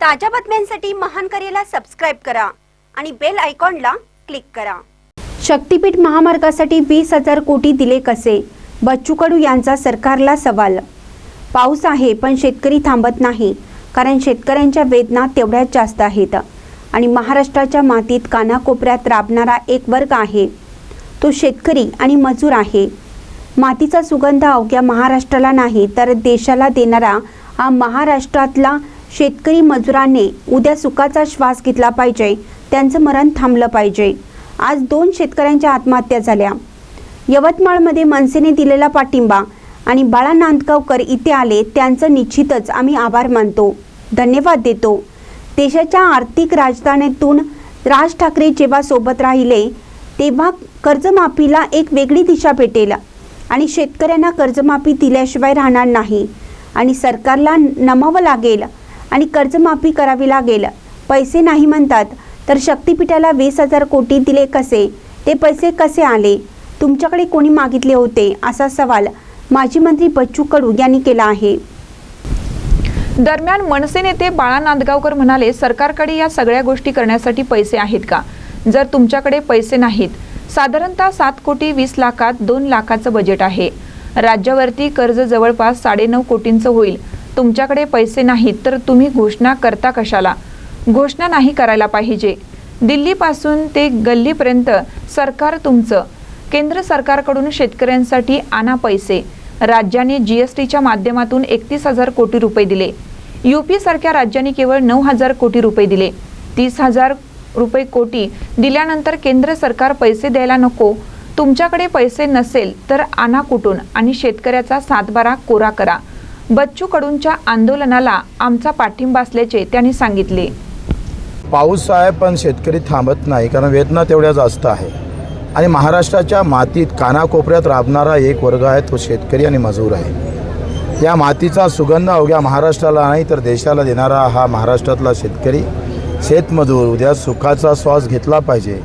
ताज्या बातम्यांसाठी महानकरेला सबस्क्राईब करा आणि बेल आयकॉनला क्लिक करा. शक्तीपीठ महामार्गासाठी वीस हजार कोटी दिले कसे? बच्चू कडू यांचा सरकारला सवाल. पाऊस आहे पण शेतकरी थांबत नाही कारण शेतकऱ्यांच्या वेदना तेवढ्याच जास्त आहेत आणि महाराष्ट्राच्या मातीत कानाकोपऱ्यात राबणारा एक वर्ग आहे. तो शेतकरी आणि मजूर आहे. मातीचा सुगंध अवघ्या महाराष्ट्राला नाही तर देशाला देणारा हा महाराष्ट्रातला शेतकरी मजुरांनी उद्या सुखाचा श्वास घेतला पाहिजे. त्यांचं मरण थांबलं पाहिजे. आज दोन शेतकऱ्यांच्या आत्महत्या झाल्या. यवतमाळमध्ये मनसेने दिलेला पाठिंबा आणि बाळा नांदगावकर इथे आले त्यांचं निश्चितच आम्ही आभार मानतो. धन्यवाद देतो. देशाच्या आर्थिक राजधानीतून राज ठाकरे जेव्हा सोबत राहिले तेव्हा कर्जमाफीला एक वेगळी दिशा भेटेल आणि शेतकऱ्यांना कर्जमाफी दिल्याशिवाय राहणार नाही आणि सरकारला नमावं लागेल आणि कर्जमाफी करावी लागेल. पैसे नाही म्हणतात तर शक्तिपीठाला वीस हजार कोटी दिले कसे? ते पैसे कसे आले? तुमच्याकडे कोणी मागितले होते? असा सवाल माजी मंत्री बच्चू कडू यांनी केला आहे. दरम्यान मनसे नेते बाळा नांदगावकर म्हणाले सरकारकडे या सगळ्या गोष्टी करण्यासाठी पैसे आहेत का? जर तुमच्याकडे पैसे नाहीत साधारणतः सात कोटी वीस लाखात दोन लाखाचं बजेट आहे. राज्यावरती कर्ज जवळपास साडेनऊ कोटींचं होईल. तुमच्याकडे पैसे नाहीत तर तुम्ही घोषणा करता कशाला? घोषणा नाही करायला पाहिजे. दिल्लीपासून ते गल्लीपर्यंत सरकार तुमचं. केंद्र सरकारकडून शेतकऱ्यांसाठी आणा पैसे. राज्याने जी एस टीच्या माध्यमातून एकतीस हजार कोटी रुपये दिले. युपी सारख्या राज्यांनी केवळ नऊ हजार कोटी रुपये दिले. तीस हजार रुपये कोटी दिल्यानंतर केंद्र सरकार पैसे द्यायला नको. तुमच्याकडे पैसे नसेल तर आणा कुठून आणि शेतकऱ्याचा सातबारा कोरा करा. बच्चू कडूंच्या आंदोलनाला आमचा पाठिंबा असल्याचे त्यांनी सांगितले. पाऊस आहे पण शेतकरी थांबत नाही कारण वेदना तेवढ्या जास्त आहे. आणि महाराष्ट्राच्या मातीत कानाकोपऱ्यात राबणारा एक वर्ग आहे तो शेतकरी आणि मजूर आहे. या मातीचा सुगंध अवघ्या महाराष्ट्राला नाही तर देशाला देणारा हा महाराष्ट्रातला शेतकरी शेतमजूर उद्या सुखाचा श्वास घेतला पाहिजे.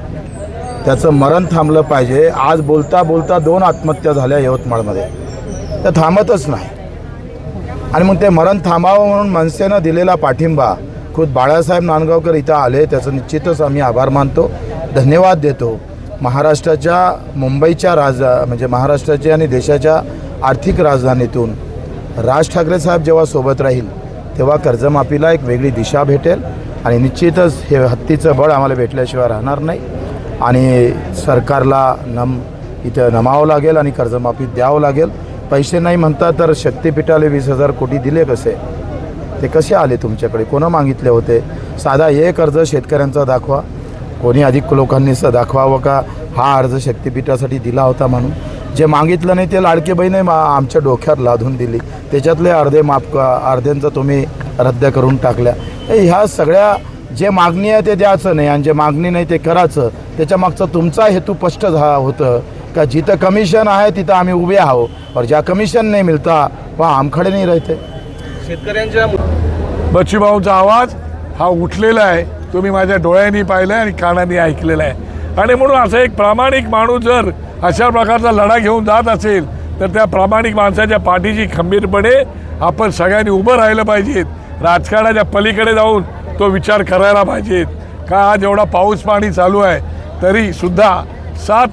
त्याचं मरण थांबलं पाहिजे. आज बोलता बोलता दोन आत्महत्या झाल्या यवतमाळमध्ये. त्या थांबतच नाही. आणि मग ते मरण थांबावं म्हणून मनसेनं दिलेला पाठिंबा खुद बाळासाहेब नांदगावकर इथं आले त्याचं निश्चितच आम्ही आभार मानतो धन्यवाद देतो. महाराष्ट्राच्या मुंबईच्या राज म्हणजे महाराष्ट्राच्या आणि देशाच्या आर्थिक राजधानीतून राज ठाकरे साहेब जेव्हा सोबत राहील तेव्हा कर्जमाफीला एक वेगळी दिशा भेटेल आणि निश्चितच हे हत्तीचं बळ आम्हाला भेटल्याशिवाय राहणार नाही. आणि सरकारला नम इथं नमावं लागेल आणि कर्जमाफी द्यावं लागेल. पैसे नाही म्हणता तर शक्तिपीठाला वीस हजार कोटी दिले कसे? ते कसे आले तुमच्याकडे? कोणं मागितले होते? साधा हे अर्ज शेतकऱ्यांचा दाखवा. कोणी अधिक लोकांनी दाखवावं का? हा अर्ज शक्तिपीठासाठी दिला होता म्हणून. जे मागितलं नाही ते लाडके बहिणी मा आमच्या डोक्यात लादून दिली. त्याच्यातले अर्धे माफ अर्ध्यांचं तुम्ही रद्द करून टाकल्या. ह्या सगळ्या जे मागणी आहे ते द्यायचं नाही आणि जे मागणी नाही ते करायचं. त्याच्यामागचा तुमचा हेतू स्पष्ट झा होतं. का जिथं कमिशन आहे तिथं आम्ही उभे आहोत. और ज्या कमिशन नाही मिळता वहाँ हम खडे नाही राहते. शेतकऱ्यांच्या बच्चूभाऊचा आवाज हा उठलेला आहे. तुम्ही माझ्या डोळ्यांनी पाहिलं आणि कानाने ऐकलेला आहे. आणि म्हणून असं एक प्रामाणिक माणूस जर अशा प्रकारचा लढा घेऊन जात असेल तर त्या प्रामाणिक माणसाच्या पाठीशी खंबीरपणे आपण सगळ्यांनी उभं राहिलं पाहिजेत. राजकारणाच्या पलीकडे जाऊन तो विचार करायला पाहिजेत. का आज एवढा पाऊस पाणी चालू आहे तरी सुद्धा सात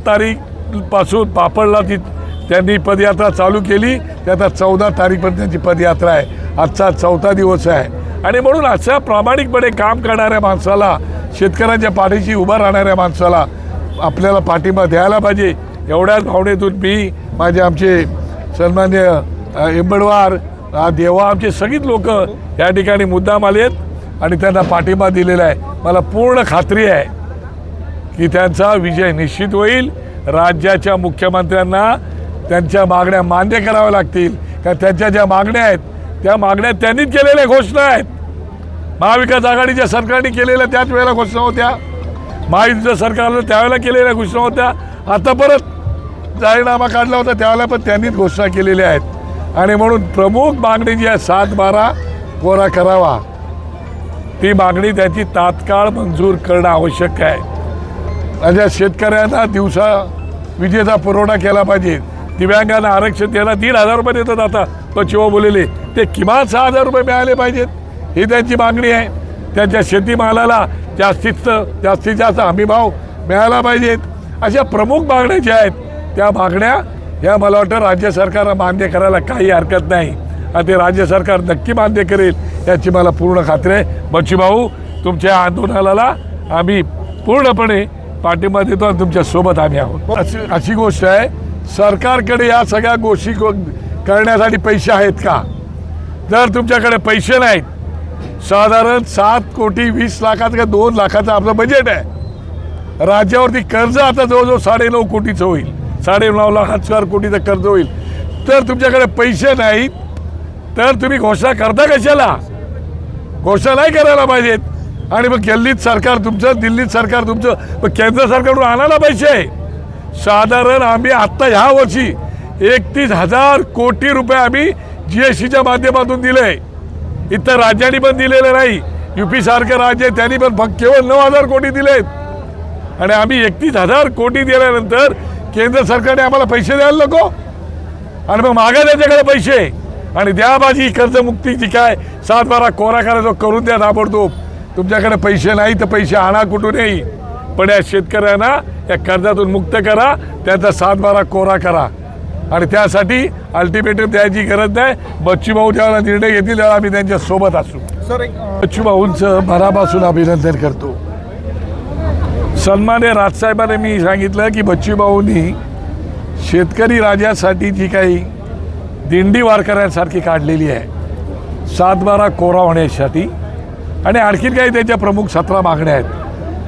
पासून पापडला ती त्यांनी पदयात्रा चालू केली. ते आता चौदा तारीखपर्यंत त्यांची पदयात्रा आहे. आजचा चौथा दिवस आहे. आणि म्हणून अशा प्रामाणिकपणे काम करणाऱ्या माणसाला शेतकऱ्यांच्या पाठीशी उभा राहणाऱ्या माणसाला आपल्याला पाठिंबा द्यायला पाहिजे. एवढ्याच भावनेतून मी माझे आमचे सन्मान्य इंबडवार देवा आमचे सगळीच लोक या ठिकाणी मुद्दाम आले आहेत आणि त्यांना पाठिंबा दिलेला आहे. मला पूर्ण खात्री आहे की त्यांचा विजय निश्चित होईल. राज्याच्या मुख्यमंत्र्यांना त्यांच्या मागण्या मान्य कराव्या लागतील. कारण त्यांच्या ज्या मागण्या आहेत त्या मागण्या त्यांनीच केलेल्या घोषणा आहेत. महाविकास आघाडीच्या सरकारने केलेल्या त्याच वेळेला घोषणा होत्या. महायुतीच्या सरकारनं त्यावेळेला केलेल्या घोषणा होत्या. आता परत जाहीरनामा काढला होता त्यावेळेला पण त्यांनीच घोषणा केलेल्या आहेत. आणि म्हणून प्रमुख मागणी जी आहे सात बारा कोरा करावा. ती मागणी त्याची तात्काळ मंजूर करणं आवश्यक आहे. माझ्या शेतकऱ्यांना दिवसा विजेचा पुरवठा केला पाहिजे. दिव्यांगांना आरक्षण द्यायला दीड हजार रुपये देतात आता. बच्चूभाऊ बोललेले ते किमान सहा हजार रुपये मिळाले पाहिजेत. ही त्यांची मागणी आहे. त्यांच्या शेतीमालाला जास्तीत जास्तीत जास्त हमीभाव मिळाला पाहिजेत. अशा प्रमुख मागण्या ज्या आहेत त्या मागण्या ह्या मला वाटतं राज्य सरकारला मान्य करायला काही हरकत नाही. आणि ते राज्य सरकार नक्की मान्य करेल याची मला पूर्ण खात्री आहे. बच्ची भाऊ तुमच्या आंदोलनाला आम्ही पूर्णपणे पाठिंबा देतो आणि तुमच्यासोबत आम्ही आहोत. अशी अशी गोष्ट आहे. सरकारकडे या सगळ्या गोष्टी करण्यासाठी पैसे आहेत का? जर तुमच्याकडे पैसे नाहीत साधारण सात कोटी वीस लाखाचं का दोन लाखाचं आपलं बजेट आहे. राज्यावरती कर्ज आता जवळजवळ साडे नऊ कोटीचं होईल. साडे नऊ लाख हजार कोटीचं कर्ज होईल. तर तुमच्याकडे पैसे नाहीत तर तुम्ही घोषणा करता कशाला? घोषणा नाही करायला पाहिजेत. आणि मग दिल्लीत सरकार तुमचं दिल्लीत सरकार तुमचं. मग केंद्र सरकारकडून आणायला पैसे. साधारण आम्ही आत्ता ह्या वर्षी एकतीस हजार कोटी रुपये आम्ही जी एस टीच्या माध्यमातून दिले. इतर राज्यांनी पण दिलेले नाही. युपी सारखं राज्य आहे त्यांनी पण फक्त केवळ नऊ हजार कोटी दिलेत. आणि आम्ही एकतीस हजार कोटी दिल्यानंतर केंद्र सरकारने आम्हाला पैसे द्यायला नको. आणि मग मागा त्याच्याकडे पैसे. आणि द्या माझी कर्जमुक्ती जी काय सात बारा कोरा करायचो करून द्या ताबडतोब. तुमच्याकडे पैसे नाही तर पैसे आणा कुठूनही. पण या शेतकऱ्यांना या कर्जातून मुक्त करा त्याचा सात बारा कोरा करा. आणि त्यासाठी अल्टिमेटम द्यायची गरज नाही. बच्चू भाऊ ज्यावेळेला निर्णय घेतील त्यावेळेला आम्ही त्यांच्यासोबत असू. सर. एक बच्चू भाऊंचं मनापासून अभिनंदन करतो. सन्मान्य राजसाहेबांनी मी सांगितलं की बच्चू भाऊंनी शेतकरी राजासाठी जी काही दिंडी वारकऱ्यांसारखी काढलेली आहे सातबारा कोरा होण्यासाठी. आणि आणखीन काही त्याच्या प्रमुख सतरा मागण्या आहेत.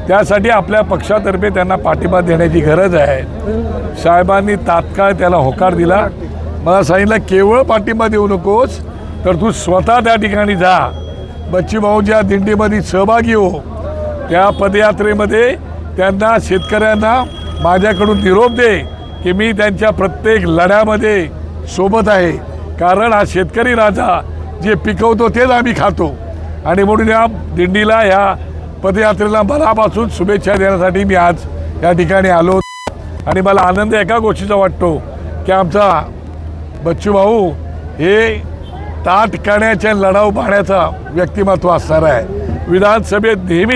त्यासाठी आपल्या पक्षातर्फे त्यांना पाठिंबा देण्याची गरज आहे. साहेबांनी तात्काळ त्याला होकार दिला. मला सांगितलं केवळ पाठिंबा देऊ नकोस तर तू स्वतः त्या ठिकाणी जा. बच्चीभाऊच्या दिंडीमध्ये सहभागी हो. त्या पदयात्रेमध्ये त्यांना शेतकऱ्यांना माझ्याकडून निरोप दे की मी त्यांच्या प्रत्येक लढ्यामध्ये सोबत आहे. कारण हा शेतकरी राजा जे पिकवतो तेच आम्ही खातो. आणि म्हणून या दिंडीला ह्या पदयात्रेला मनापासून शुभेच्छा देण्यासाठी मी आज या ठिकाणी आलो. आणि मला आनंद एका गोष्टीचा वाटतो की आमचा बच्चू भाऊ हे ताटकाण्याच्या लढाऊ पाहण्याचा व्यक्तिमत्व असणार आहे. विधानसभेत नेहमी